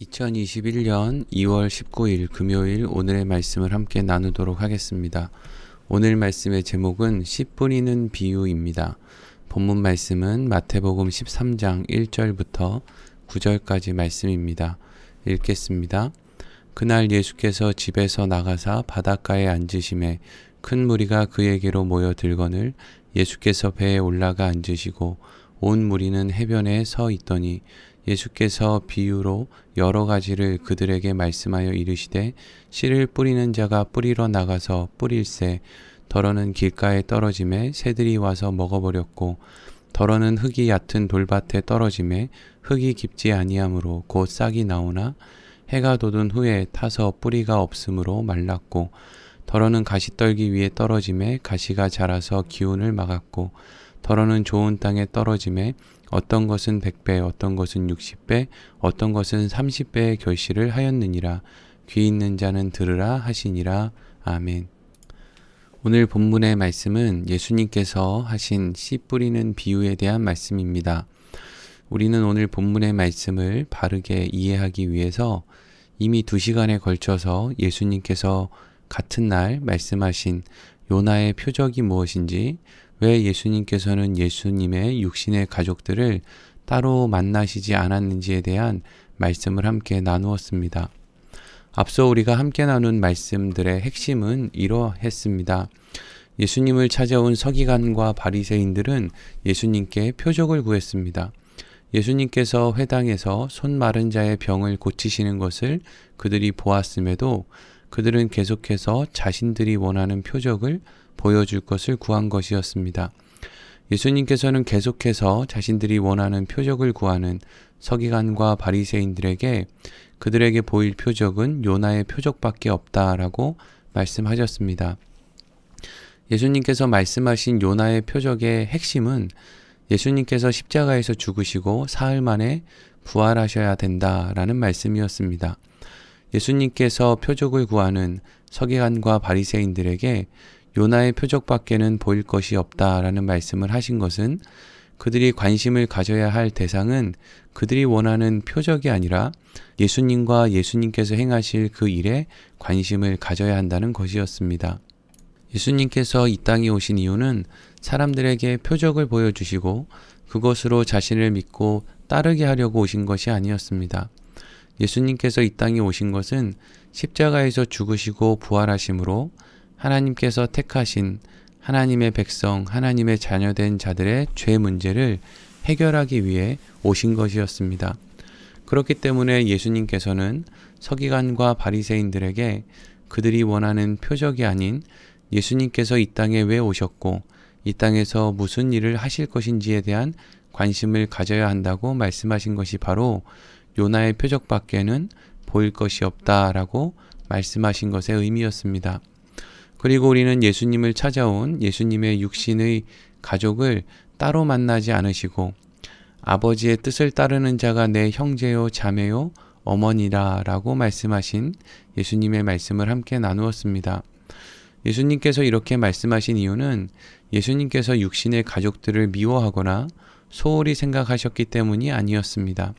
2021년 2월 19일 금요일 오늘의 말씀을 함께 나누도록 하겠습니다. 오늘 말씀의 제목은 씨 뿌리는 비유입니다. 본문 말씀은 마태복음 13장 1절부터 9절까지 말씀입니다. 읽겠습니다. 그날 예수께서 집에서 나가사 바닷가에 앉으심에 큰 무리가 그에게로 모여 들거늘 예수께서 배에 올라가 앉으시고 온 무리는 해변에 서 있더니 예수께서 비유로 여러 가지를 그들에게 말씀하여 이르시되 씨를 뿌리는 자가 뿌리러 나가서 뿌릴새 더러는 길가에 떨어짐에 새들이 와서 먹어버렸고 더러는 흙이 얕은 돌밭에 떨어짐에 흙이 깊지 아니하므로 곧 싹이 나오나 해가 돋은 후에 타서 뿌리가 없으므로 말랐고 더러는 가시떨기 위에 떨어짐에 가시가 자라서 기운을 막았고 더러는 좋은 땅에 떨어짐에 어떤 것은 100배, 어떤 것은 60배, 어떤 것은 30배의 결실을 하였느니라. 귀 있는 자는 들으라 하시니라. 아멘. 오늘 본문의 말씀은 예수님께서 하신 씨 뿌리는 비유에 대한 말씀입니다. 우리는 오늘 본문의 말씀을 바르게 이해하기 위해서 이미 두 시간에 걸쳐서 예수님께서 같은 날 말씀하신 요나의 표적이 무엇인지, 왜 예수님께서는 예수님의 육신의 가족들을 따로 만나시지 않았는지에 대한 말씀을 함께 나누었습니다. 앞서 우리가 함께 나눈 말씀들의 핵심은 이러했습니다. 예수님을 찾아온 서기관과 바리새인들은 예수님께 표적을 구했습니다. 예수님께서 회당에서 손 마른 자의 병을 고치시는 것을 그들이 보았음에도 그들은 계속해서 자신들이 원하는 표적을 보여줄 것을 구한 것이었습니다. 예수님께서는 계속해서 자신들이 원하는 표적을 구하는 서기관과 바리새인들에게 그들에게 보일 표적은 요나의 표적밖에 없다라고 말씀하셨습니다. 예수님께서 말씀하신 요나의 표적의 핵심은 예수님께서 십자가에서 죽으시고 사흘 만에 부활하셔야 된다라는 말씀이었습니다. 예수님께서 표적을 구하는 서기관과 바리새인들에게 요나의 표적밖에는 보일 것이 없다라는 말씀을 하신 것은 그들이 관심을 가져야 할 대상은 그들이 원하는 표적이 아니라 예수님과 예수님께서 행하실 그 일에 관심을 가져야 한다는 것이었습니다. 예수님께서 이 땅에 오신 이유는 사람들에게 표적을 보여주시고 그것으로 자신을 믿고 따르게 하려고 오신 것이 아니었습니다. 예수님께서 이 땅에 오신 것은 십자가에서 죽으시고 부활하심으로 하나님께서 택하신 하나님의 백성, 하나님의 자녀된 자들의 죄 문제를 해결하기 위해 오신 것이었습니다. 그렇기 때문에 예수님께서는 서기관과 바리새인들에게 그들이 원하는 표적이 아닌 예수님께서 이 땅에 왜 오셨고 이 땅에서 무슨 일을 하실 것인지에 대한 관심을 가져야 한다고 말씀하신 것이 바로 요나의 표적밖에는 보일 것이 없다라고 말씀하신 것의 의미였습니다. 그리고 우리는 예수님을 찾아온 예수님의 육신의 가족을 따로 만나지 않으시고 아버지의 뜻을 따르는 자가 내 형제요 자매요 어머니라 라고 말씀하신 예수님의 말씀을 함께 나누었습니다. 예수님께서 이렇게 말씀하신 이유는 예수님께서 육신의 가족들을 미워하거나 소홀히 생각하셨기 때문이 아니었습니다.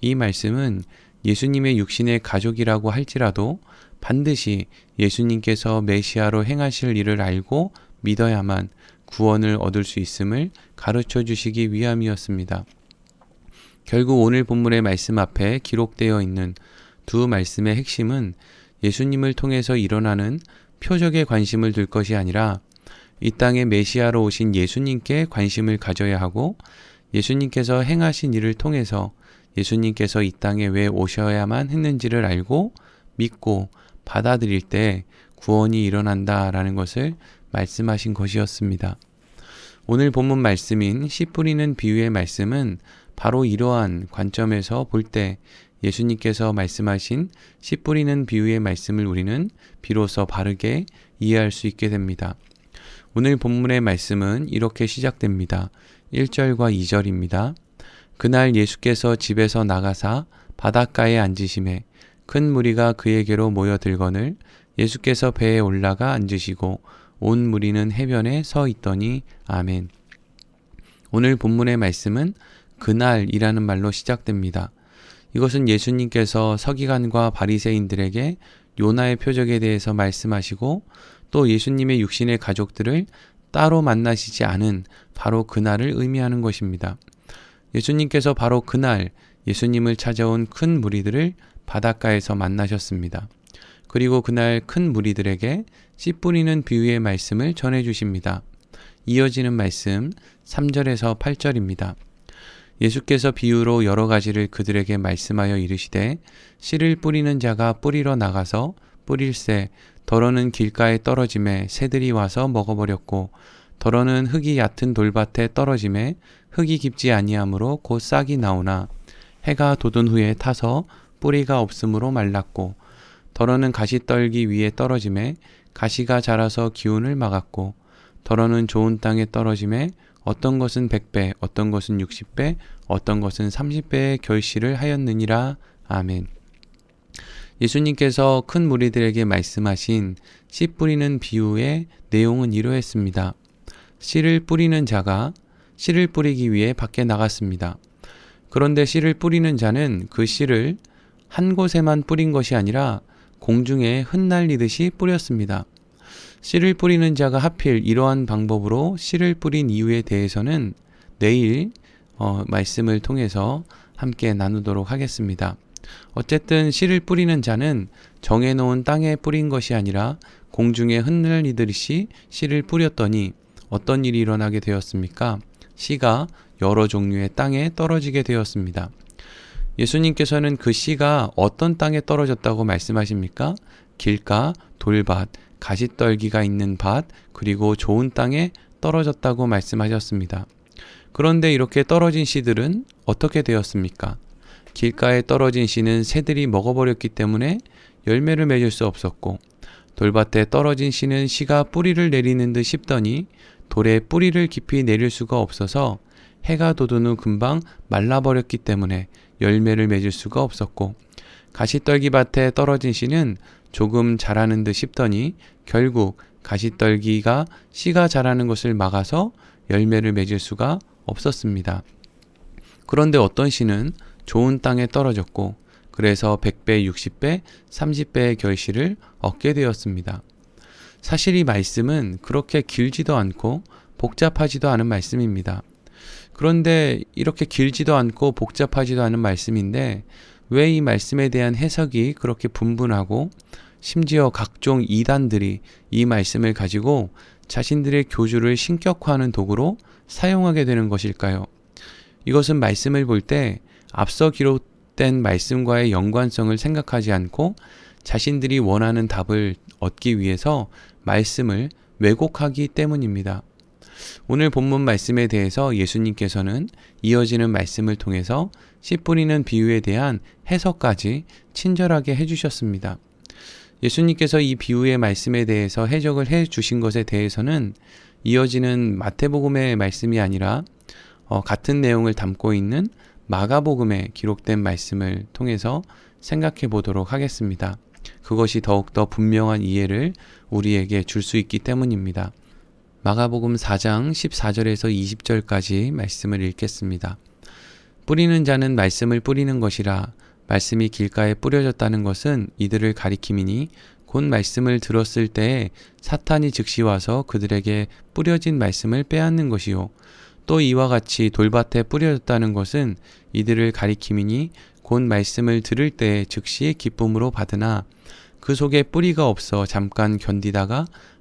이 말씀은 예수님의 육신의 가족이라고 할지라도 반드시 예수님께서 메시아로 행하실 일을 알고 믿어야만 구원을 얻을 수 있음을 가르쳐 주시기 위함이었습니다. 결국 오늘 본문의 말씀 앞에 기록되어 있는 두 말씀의 핵심은 예수님을 통해서 일어나는 표적에 관심을 둘 것이 아니라 이 땅에 메시아로 오신 예수님께 관심을 가져야 하고 예수님께서 행하신 일을 통해서 예수님께서 이 땅에 왜 오셔야만 했는지를 알고 믿고 받아들일 때 구원이 일어난다라는 것을 말씀하신 것이었습니다. 오늘 본문 말씀인 씨 뿌리는 비유의 말씀은 바로 이러한 관점에서 볼 때 예수님께서 말씀하신 씨 뿌리는 비유의 말씀을 우리는 비로소 바르게 이해할 수 있게 됩니다. 오늘 본문의 말씀은 이렇게 시작됩니다. 1절과 2절입니다. 그날 예수께서 집에서 나가사 바닷가에 앉으심에 큰 무리가 그에게로 모여들거늘 예수께서 배에 올라가 앉으시고 온 무리는 해변에 서 있더니 아멘. 오늘 본문의 말씀은 그날이라는 말로 시작됩니다. 이것은 예수님께서 서기관과 바리새인들에게 요나의 표적에 대해서 말씀하시고 또 예수님의 육신의 가족들을 따로 만나시지 않은 바로 그날을 의미하는 것입니다. 예수님께서 바로 그날 예수님을 찾아온 큰 무리들을 바닷가에서 만나셨습니다. 그리고 그날 큰 무리들에게 씨 뿌리는 비유의 말씀을 전해 주십니다. 이어지는 말씀 3절에서 8절입니다. 예수께서 비유로 여러 가지를 그들에게 말씀하여 이르시되 씨를 뿌리는 자가 뿌리러 나가서 뿌릴새 더러는 길가에 떨어짐에 새들이 와서 먹어버렸고 더러는 흙이 얕은 돌밭에 떨어짐에 흙이 깊지 아니하므로 곧 싹이 나오나 해가 돋은 후에 타서 뿌리가 없으므로 말랐고 더러는 가시 떨기 위에 떨어짐에 가시가 자라서 기운을 막았고 더러는 좋은 땅에 떨어짐에 어떤 것은 100배, 어떤 것은 60배, 어떤 것은 30배의 결실을 하였느니라. 아멘. 예수님께서 큰 무리들에게 말씀하신 씨 뿌리는 비유의 내용은 이러했습니다. 씨를 뿌리는 자가 씨를 뿌리기 위해 밖에 나갔습니다. 그런데 씨를 뿌리는 자는 그 씨를 한 곳에만 뿌린 것이 아니라 공중에 흩날리듯이 뿌렸습니다. 씨를 뿌리는 자가 하필 이러한 방법으로 씨를 뿌린 이유에 대해서는 내일 어, 말씀을 통해서 함께 나누도록 하겠습니다. 어쨌든 씨를 뿌리는 자는 정해놓은 땅에 뿌린 것이 아니라 공중에 흩날리듯이 씨를 뿌렸더니 어떤 일이 일어나게 되었습니까? 씨가 여러 종류의 땅에 떨어지게 되었습니다. 예수님께서는 그 씨가 어떤 땅에 떨어졌다고 말씀하십니까? 길가, 돌밭, 가시떨기가 있는 밭, 그리고 좋은 땅에 떨어졌다고 말씀하셨습니다. 그런데 이렇게 떨어진 씨들은 어떻게 되었습니까? 길가에 떨어진 씨는 새들이 먹어버렸기 때문에 열매를 맺을 수 없었고, 돌밭에 떨어진 씨는 씨가 뿌리를 내리는 듯 싶더니 돌에 뿌리를 깊이 내릴 수가 없어서 해가 돋은 후 금방 말라버렸기 때문에 열매를 맺을 수가 없었고, 가시떨기 밭에 떨어진 씨는 조금 자라는 듯 싶더니 결국 가시떨기가 씨가 자라는 것을 막아서 열매를 맺을 수가 없었습니다. 그런데 어떤 씨는 좋은 땅에 떨어졌고 그래서 100배, 60배, 30배의 결실을 얻게 되었습니다. 사실 이 말씀은 그렇게 길지도 않고 복잡하지도 않은 말씀입니다. 그런데 이렇게 길지도 않고 복잡하지도 않은 말씀인데 왜 이 말씀에 대한 해석이 그렇게 분분하고 심지어 각종 이단들이 이 말씀을 가지고 자신들의 교주를 신격화하는 도구로 사용하게 되는 것일까요? 이것은 말씀을 볼 때 앞서 기록된 말씀과의 연관성을 생각하지 않고 자신들이 원하는 답을 얻기 위해서 말씀을 왜곡하기 때문입니다. 오늘 본문 말씀에 대해서 예수님께서는 이어지는 말씀을 통해서 씨 뿌리는 비유에 대한 해석까지 친절하게 해주셨습니다. 예수님께서 이 비유의 말씀에 대해서 해석을 해 주신 것에 대해서는 이어지는 마태복음의 말씀이 아니라 어, 같은 내용을 담고 있는 마가복음에 기록된 말씀을 통해서 생각해 보도록 하겠습니다. 그것이 더욱더 분명한 이해를 우리에게 줄 수 있기 때문입니다. 마가복음 4장 14절에서 20절까지 말씀을 읽겠습니다. 뿌리는 자는 말씀을 뿌리는 것이라 말씀이 길가에 뿌려졌다는 것은 이들을 가리킴이니 곧 말씀을 들었을 때에 사탄이 즉시 와서 그들에게 뿌려진 말씀을 빼앗는 것이요. 또 이와 같이 돌밭에 뿌려졌다는 것은 이들을 가리킴이니 곧 말씀을 들을 때에 즉시 기쁨으로 받으나 그 속에 뿌리가 없어 잠깐 견디다가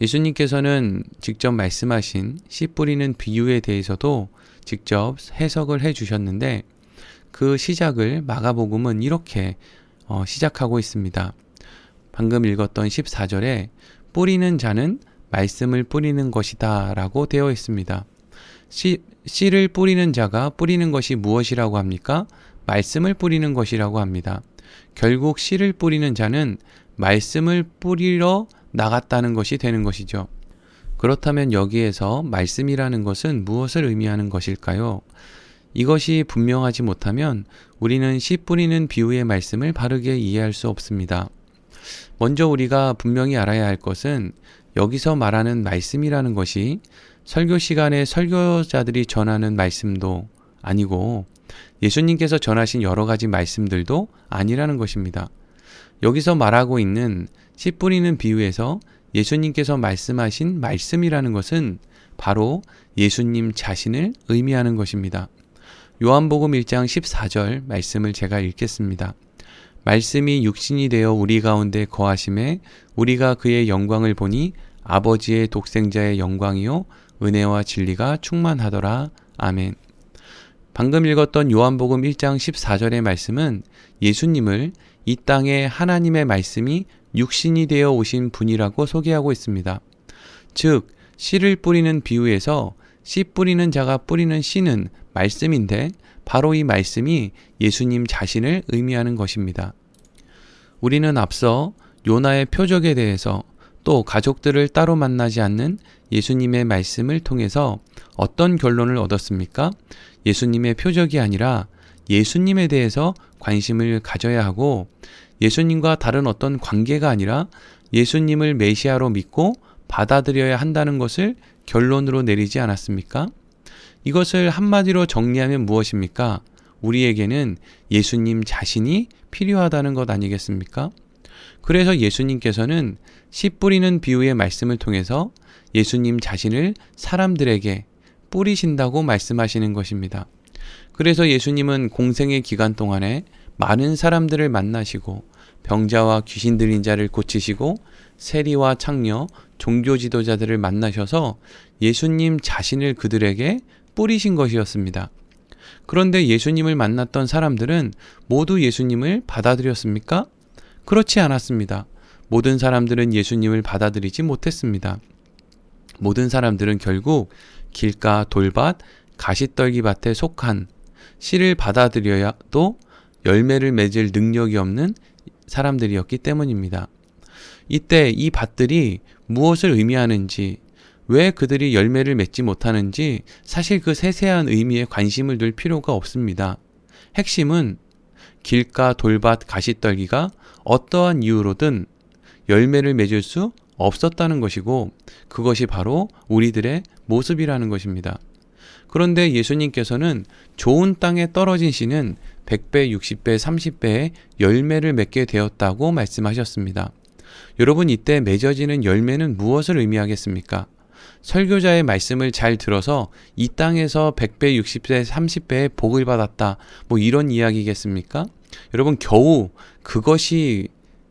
예수님께서는 직접 말씀하신 씨 뿌리는 비유에 대해서도 직접 해석을 해 주셨는데 그 시작을 마가복음은 이렇게 어, 시작하고 있습니다. 방금 읽었던 14절에 뿌리는 자는 말씀을 뿌리는 것이다 라고 되어 있습니다. 씨, 씨를 뿌리는 자가 뿌리는 것이 무엇이라고 합니까? 말씀을 뿌리는 것이라고 합니다. 결국 씨를 뿌리는 자는 말씀을 뿌리러 나갔다는 것이 되는 것이죠. 그렇다면 여기에서 말씀이라는 것은 무엇을 의미하는 것일까요? 이것이 분명하지 못하면 우리는 씨 뿌리는 비유의 말씀을 바르게 이해할 수 없습니다. 먼저 우리가 분명히 알아야 할 것은 여기서 말하는 말씀이라는 것이 설교 시간에 설교자들이 전하는 말씀도 아니고 예수님께서 전하신 여러 가지 말씀들도 아니라는 것입니다. 여기서 말하고 있는 씨 뿌리는 비유에서 예수님께서 말씀하신 말씀이라는 것은 바로 예수님 자신을 의미하는 것입니다. 요한복음 1장 14절 말씀을 제가 읽겠습니다. 말씀이 육신이 되어 우리 가운데 거하심에 우리가 그의 영광을 보니 아버지의 독생자의 영광이요 은혜와 진리가 충만하더라. 아멘. 방금 읽었던 요한복음 1장 14절의 말씀은 예수님을 이 땅에 하나님의 말씀이 육신이 되어 오신 분이라고 소개하고 있습니다. 즉, 씨를 뿌리는 비유에서 씨 뿌리는 자가 뿌리는 씨는 말씀인데 바로 이 말씀이 예수님 자신을 의미하는 것입니다. 우리는 앞서 요나의 표적에 대해서 또 가족들을 따로 만나지 않는 예수님의 말씀을 통해서 어떤 결론을 얻었습니까? 예수님의 표적이 아니라 예수님에 대해서 관심을 가져야 하고 예수님과 다른 어떤 관계가 아니라 예수님을 메시아로 믿고 받아들여야 한다는 것을 결론으로 내리지 않았습니까? 이것을 한마디로 정리하면 무엇입니까? 우리에게는 예수님 자신이 필요하다는 것 아니겠습니까? 그래서 예수님께서는 씨 뿌리는 비유의 말씀을 통해서 예수님 자신을 사람들에게 뿌리신다고 말씀하시는 것입니다. 그래서 예수님은 공생의 기간 동안에 많은 사람들을 만나시고 병자와 귀신 들린 자를 고치시고 세리와 창녀, 종교 지도자들을 만나셔서 예수님 자신을 그들에게 뿌리신 것이었습니다. 그런데 예수님을 만났던 사람들은 모두 예수님을 받아들였습니까? 그렇지 않았습니다. 모든 사람들은 예수님을 받아들이지 못했습니다. 모든 사람들은 결국 길가, 돌밭, 가시떨기 밭에 속한 씨를 받아들여야도 열매를 맺을 능력이 없는 사람들이었기 때문입니다. 이때 이 밭들이 무엇을 의미하는지, 왜 그들이 열매를 맺지 못하는지 사실 그 세세한 의미에 관심을 둘 필요가 없습니다. 핵심은 길가, 돌밭, 가시떨기가 어떠한 이유로든 열매를 맺을 수 없었다는 것이고 그것이 바로 우리들의 모습이라는 것입니다. 그런데 예수님께서는 좋은 땅에 떨어진 씨는 100배, 60배, 30배의 열매를 맺게 되었다고 말씀하셨습니다. 여러분 이때 맺어지는 열매는 무엇을 의미하겠습니까? 설교자의 말씀을 잘 들어서 이 땅에서 100배, 60배, 30배의 복을 받았다. 뭐 이런 이야기겠습니까? 여러분 겨우 그것이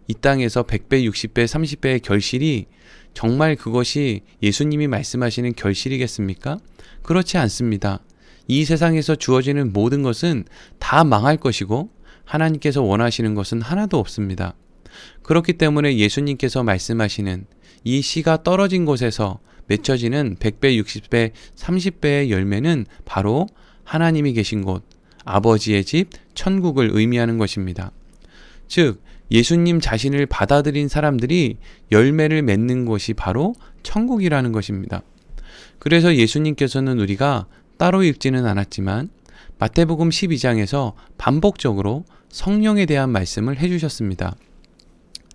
이 땅에서 100배, 60배, 30배의 결실이 정말 그것이 예수님이 말씀하시는 결실이겠습니까? 그렇지 않습니다. 이 세상에서 주어지는 모든 것은 다 망할 것이고 하나님께서 원하시는 것은 하나도 없습니다. 그렇기 때문에 예수님께서 말씀하시는 이 씨가 떨어진 곳에서 맺혀지는 100배, 60배, 30배의 열매는 바로 하나님이 계신 곳, 아버지의 집, 천국을 의미하는 것입니다. 즉, 예수님 자신을 받아들인 사람들이 열매를 맺는 곳이 바로 천국이라는 것입니다. 그래서 예수님께서는 우리가 따로 읽지는 않았지만 마태복음 12장에서 반복적으로 성령에 대한 말씀을 해주셨습니다.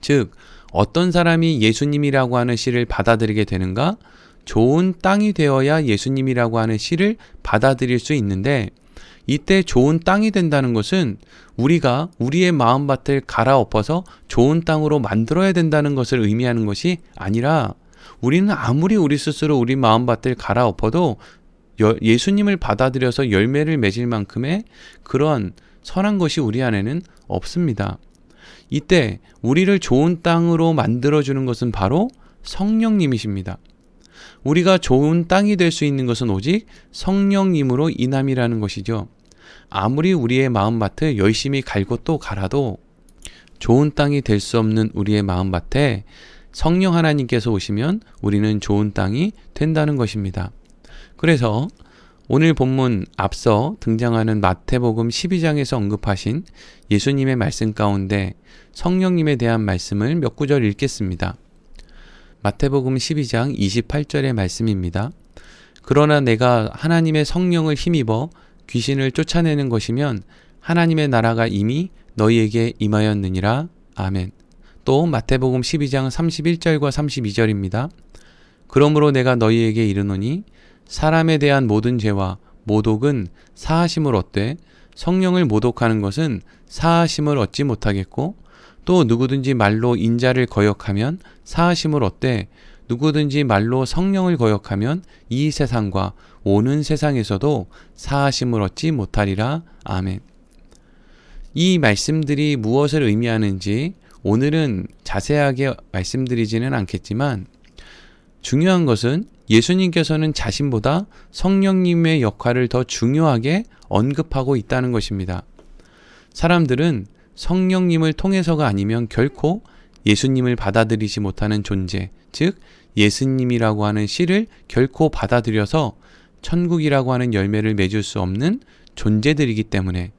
즉, 어떤 사람이 예수님이라고 하는 씨를 받아들이게 되는가? 좋은 땅이 되어야 예수님이라고 하는 씨를 받아들일 수 있는데, 이때 좋은 땅이 된다는 것은 우리가 우리의 마음밭을 갈아엎어서 좋은 땅으로 만들어야 된다는 것을 의미하는 것이 아니라 우리는 아무리 우리 스스로 우리 마음밭을 갈아엎어도 예수님을 받아들여서 열매를 맺을 만큼의 그런 선한 것이 우리 안에는 없습니다. 이때 우리를 좋은 땅으로 만들어주는 것은 바로 성령님이십니다. 우리가 좋은 땅이 될 수 있는 것은 오직 성령님으로 인함이라는 것이죠. 아무리 우리의 마음밭을 열심히 갈고 또 갈아도 좋은 땅이 될 수 없는 우리의 마음밭에 성령 하나님께서 오시면 우리는 좋은 땅이 된다는 것입니다. 그래서 오늘 본문 앞서 등장하는 마태복음 12장에서 언급하신 예수님의 말씀 가운데 성령님에 대한 말씀을 몇 구절 읽겠습니다. 마태복음 12장 28절의 말씀입니다. 그러나 내가 하나님의 성령을 힘입어 귀신을 쫓아내는 것이면 하나님의 나라가 이미 너희에게 임하였느니라. 아멘. 또 마태복음 12장 31절과 32절입니다. 그러므로 내가 너희에게 이르노니 사람에 대한 모든 죄와 모독은 사하심을 얻되 성령을 모독하는 것은 사하심을 얻지 못하겠고 또 누구든지 말로 인자를 거역하면 사하심을 얻되 누구든지 말로 성령을 거역하면 이 세상과 오는 세상에서도 사하심을 얻지 못하리라. 아멘. 이 말씀들이 무엇을 의미하는지 오늘은 자세하게 말씀드리지는 않겠지만 중요한 것은 예수님께서는 자신보다 성령님의 역할을 더 중요하게 언급하고 있다는 것입니다. 사람들은 성령님을 통해서가 아니면 결코 예수님을 받아들이지 못하는 존재, 즉 예수님이라고 하는 씨를 결코 받아들여서 천국이라고 하는 열매를 맺을 수 없는 존재들이기 때문에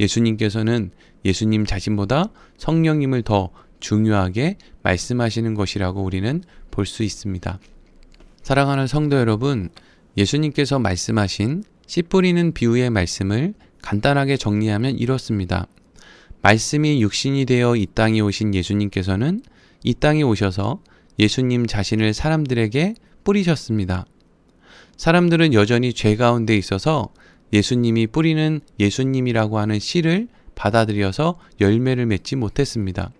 예수님께서는 예수님 자신보다 성령님을 더 중요하게 말씀하시는 것이라고 우리는 볼 수 있습니다. 사랑하는 성도 여러분, 예수님께서 말씀하신 씨 뿌리는 비유의 말씀을 간단하게 정리하면 이렇습니다. 말씀이 육신이 되어 이 땅에 오신 예수님께서는 이 땅에 오셔서 예수님 자신을 사람들에게 뿌리셨습니다. 사람들은 여전히 죄 가운데 있어서 예수님이 뿌리는 예수님이라고 하는 씨를 받아들여서 열매를 맺지 못했습니다.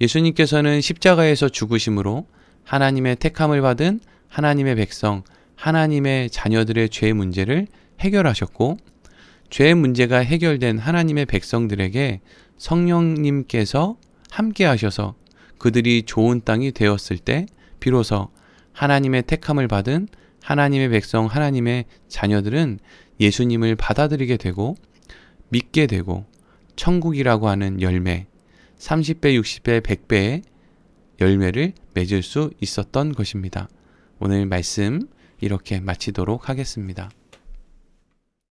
예수님께서는 십자가에서 죽으심으로 하나님의 택함을 받은 하나님의 백성, 하나님의 자녀들의 죄 문제를 해결하셨고, 죄 문제가 해결된 하나님의 백성들에게 성령님께서 함께 하셔서 그들이 좋은 땅이 되었을 때 비로소 하나님의 택함을 받은 하나님의 백성, 하나님의 자녀들은 예수님을 받아들이게 되고 믿게 되고 천국이라고 하는 열매, 30배, 60배, 100배의 열매를 맺을 수 있었던 것입니다. 오늘 말씀 이렇게 마치도록 하겠습니다.